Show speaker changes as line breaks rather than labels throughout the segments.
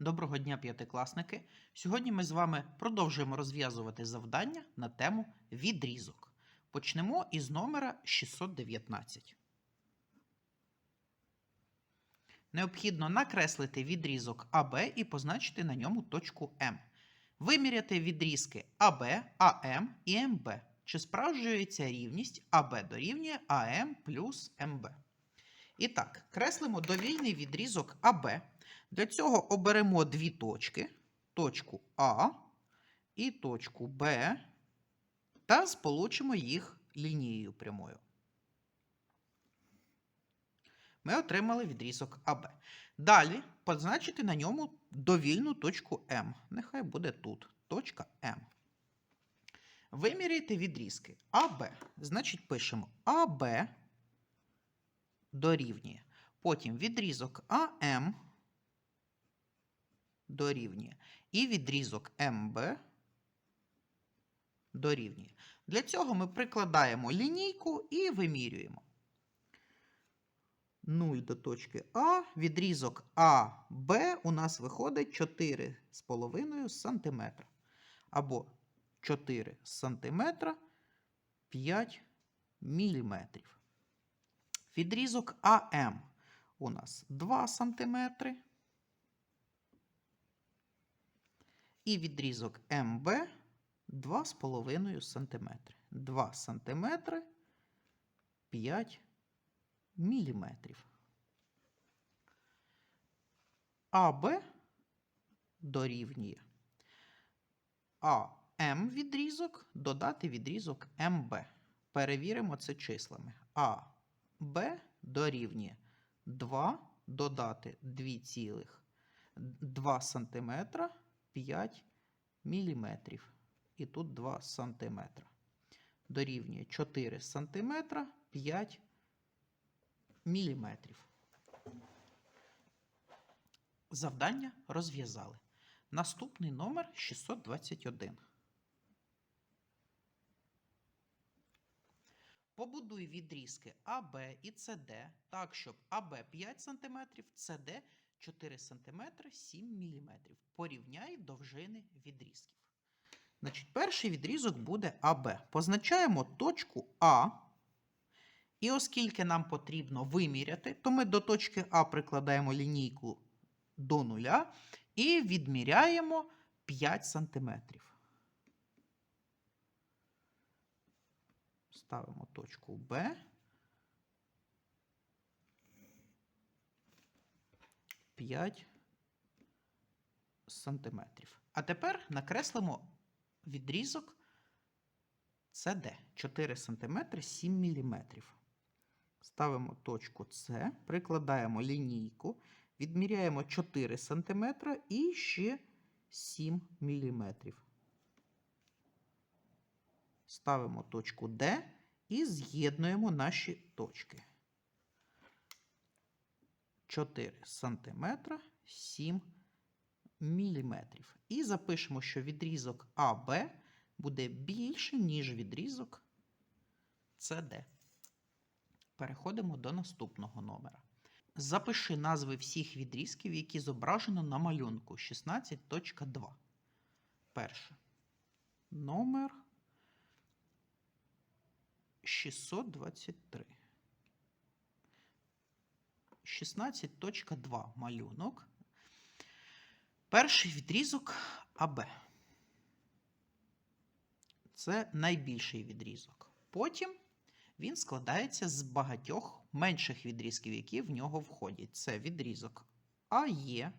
Доброго дня, п'ятикласники! Сьогодні ми з вами продовжуємо розв'язувати завдання на тему відрізок. Почнемо із номера 619. Необхідно накреслити відрізок АБ і позначити на ньому точку М. Виміряти відрізки АБ, АМ і МБ. Чи справджується рівність АБ дорівнює АМ плюс МБ. І так, креслимо довільний відрізок АБ. Для цього оберемо дві точки: точку А і точку Б, та сполучимо їх лінією прямою. Ми отримали відрізок АБ. Далі позначити на ньому довільну точку М. Нехай буде тут. Точка М. Виміряйте відрізки АБ. Значить, пишемо АБ дорівнює. Потім відрізок АМ дорівнює. І відрізок МБ дорівнює. Для цього ми прикладаємо лінійку і вимірюємо. 0 до точки А, відрізок АБ у нас виходить 4,5 см. Або 4 см 5 мм. Відрізок АМ у нас 2 см. І відрізок МБ 2,5 см. 2 см 5 мм. АБ дорівнює АМ відрізок додати відрізок МБ. Перевіримо це числами. АБ дорівнює 2 додати 2,2 см 5 мм. І тут 2 см. Дорівнює 4 см 5 мм. Завдання розв'язали. Наступний номер 621. Побудуй відрізки АБ і СД так, щоб АБ 5 см, СД 4 см 7 мм. Порівняй довжини відрізків. Значить, перший відрізок буде АБ. Позначаємо точку А. І оскільки нам потрібно виміряти, то ми до точки А прикладаємо лінійку до нуля і відміряємо 5 см. Ставимо точку Б. 5 сантиметрів. А тепер накреслимо відрізок CD 4 см 7 мм. Ставимо точку С, прикладаємо лінійку, відміряємо 4 см і ще 7 мм. Ставимо точку D і з'єднуємо наші точки. 4 см 7 мм. І запишемо, що відрізок АБ буде більше, ніж відрізок CD. Переходимо до наступного номера. Запиши назви всіх відрізків, які зображено на малюнку 16.2. Перше. Номер 623. 16.2 малюнок. Перший відрізок АБ. Це найбільший відрізок. Потім він складається з багатьох менших відрізків, які в нього входять. Це відрізок АЕ,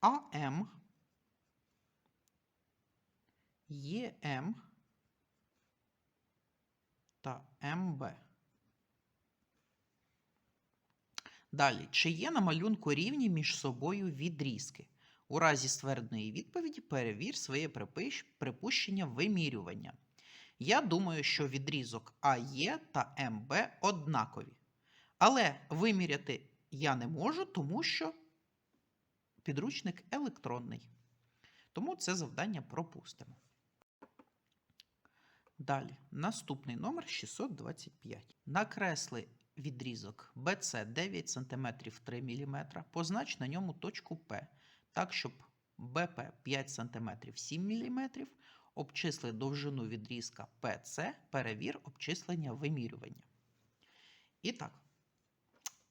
АМ, ЄМ та МБ. Далі, чи є на малюнку рівні між собою відрізки? У разі ствердної відповіді перевір своє припущення вимірювання. Я думаю, що відрізок АЕ та МБ однакові. Але виміряти я не можу, тому що підручник електронний. Тому це завдання пропустимо. Далі, наступний номер 625. Накресли відрізок BC 9 см 3 мм, познач на ньому точку P, так, щоб BP 5 см 7 мм, обчисли довжину відрізка PC, перевір обчислення вимірювання. І так,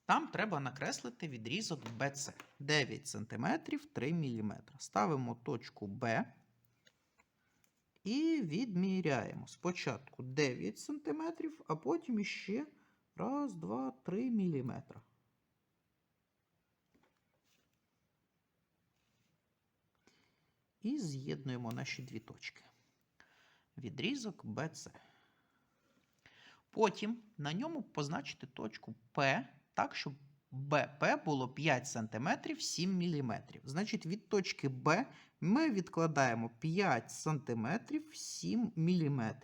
там треба накреслити відрізок BC 9 см 3 мм. Ставимо точку B і відміряємо. Спочатку 9 см, а потім іще 1, 2, 3 мм. І з'єднуємо наші дві точки. Відрізок BC. Потім на ньому позначити точку P так, щоб BP було 5 см 7 мм. Значить, від точки B ми відкладаємо 5 см 7 мм.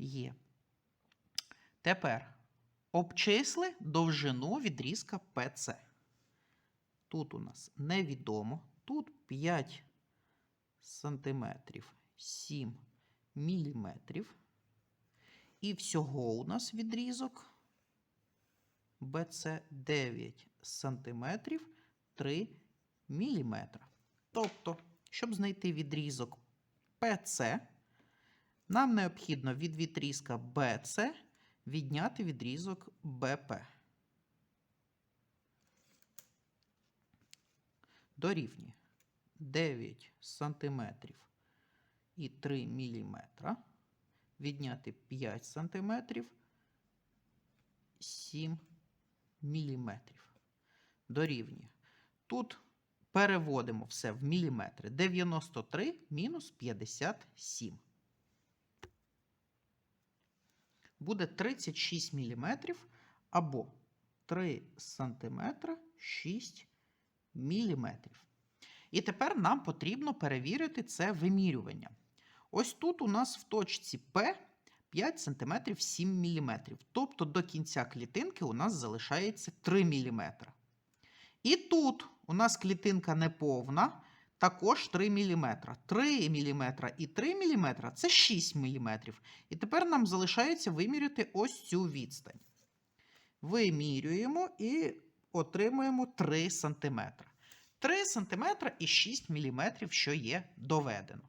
Є. Тепер обчисли довжину відрізка ПЦ. Тут у нас невідомо. Тут 5 сантиметрів 7 міліметрів. І всього у нас відрізок BC 9 сантиметрів 3 міліметра. Тобто, щоб знайти відрізок PC, нам необхідно від відрізка BC відняти відрізок BP. Дорівнює 9 сантиметрів і 3 міліметра. Відняти 5 сантиметрів 7 міліметрів. Дорівнює. Тут переводимо все в міліметри. 93 мінус 57. Буде 36 міліметрів або 3 сантиметра 6 міліметрів. І тепер нам потрібно перевірити це вимірювання. Ось тут у нас в точці P 5 см 7 мм. Тобто до кінця клітинки у нас залишається 3 мм. І тут у нас клітинка неповна, також 3 мм. 3 мм і 3 мм це 6 мм. І тепер нам залишається виміряти ось цю відстань. Вимірюємо і отримуємо 3 см. 3 см і 6 мм, що є доведено.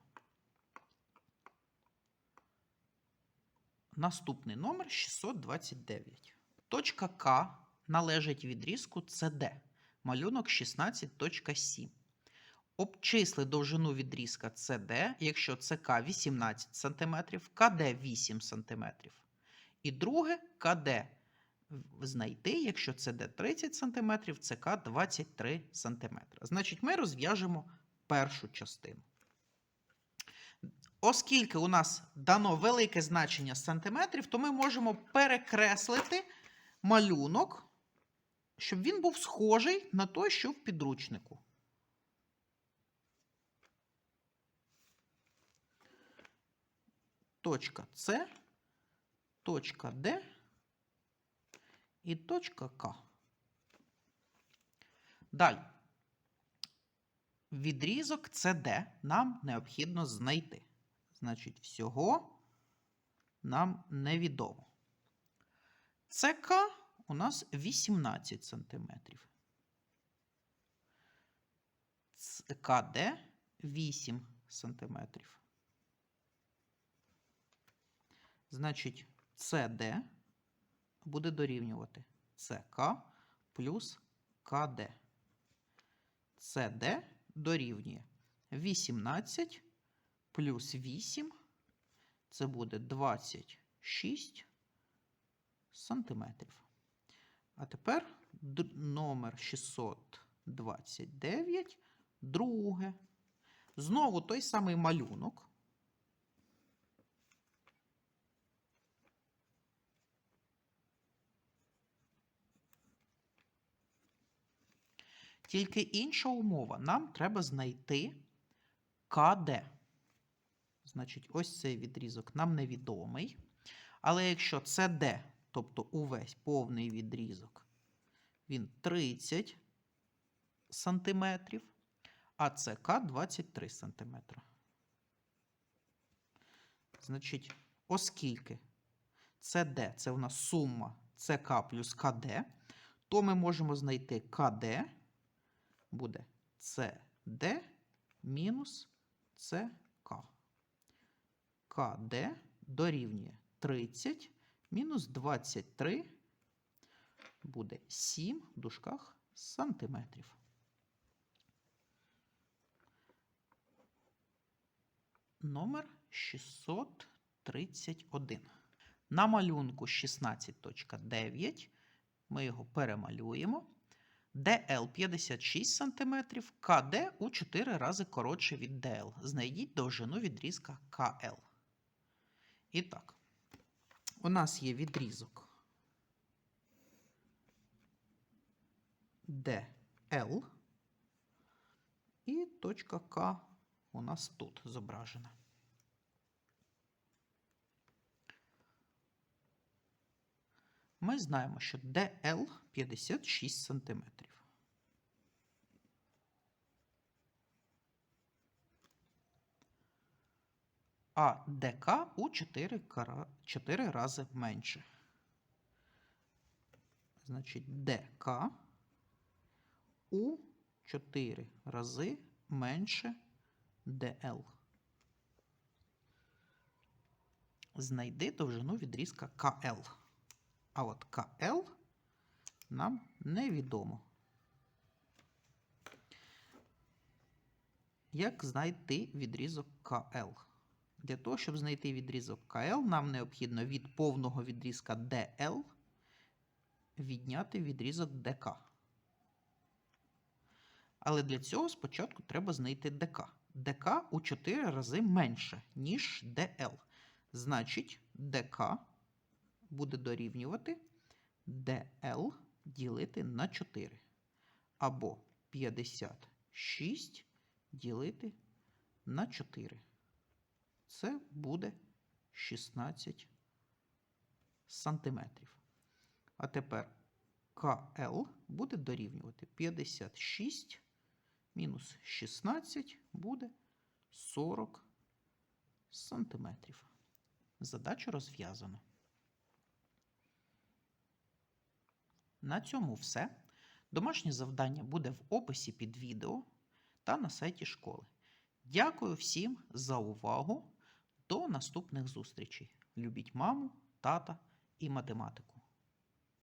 Наступний номер 629. Точка К належить відрізку CD. Малюнок 16.7. Обчисли довжину відрізка CD, якщо ЦК 18 см, КД 8 см. І друге КД знайти, якщо CD 30 см, ЦК 23 см. Значить, ми розв'яжемо першу частину. Оскільки у нас дано велике значення сантиметрів, то ми можемо перекреслити малюнок, щоб він був схожий на той, що в підручнику. Точка С, точка Д і точка К. Далі. Відрізок CD нам необхідно знайти. Значить, всього нам невідомо. ЦК у нас 18 см. КД 8 см. Значить, СД буде дорівнювати ЦК плюс КД. СД дорівнює 18 плюс 8 це буде 26 сантиметрів. А тепер номер 629, друге. Знову той самий малюнок. Тільки інша умова. Нам треба знайти КД. Значить, ось цей відрізок нам невідомий. Але якщо це D, тобто увесь повний відрізок, він 30 сантиметрів. а ЦК 23 см. Значить, оскільки CD це у нас сума ЦК плюс КД, то ми можемо знайти КД буде CD мінус ЦК. КД дорівнює 30 мінус 23 буде 7 в дужках сантиметрів. Номер 631. На малюнку 16.9 ми його перемалюємо. DL 56 см, КД у 4 рази коротше від DL. Знайдіть довжину відрізка КЛ. І так, у нас є відрізок DL. І точка К у нас тут зображена. Ми знаємо, що DL 56 см. А ДК у 4, кара- 4 рази менше. Значить, ДК у 4 рази менше DL. Знайди довжину відрізка КЛ. А от КЛ нам невідомо. Як знайти відрізок КЛ? Для того, щоб знайти відрізок КЛ, нам необхідно від повного відрізка DL відняти відрізок ДК. Але для цього спочатку треба знайти ДК. ДК у 4 рази менше, ніж DL. Значить, ДК буде дорівнювати DL ділити на 4. Або 56 ділити на 4. Це буде 16 сантиметрів. А тепер КЛ буде дорівнювати 56 мінус 16 буде 40 сантиметрів. Задачу розв'язано. На цьому все. Домашнє завдання буде в описі під відео та на сайті школи. Дякую всім за увагу. До наступних зустрічей. Любіть маму, тата і математику.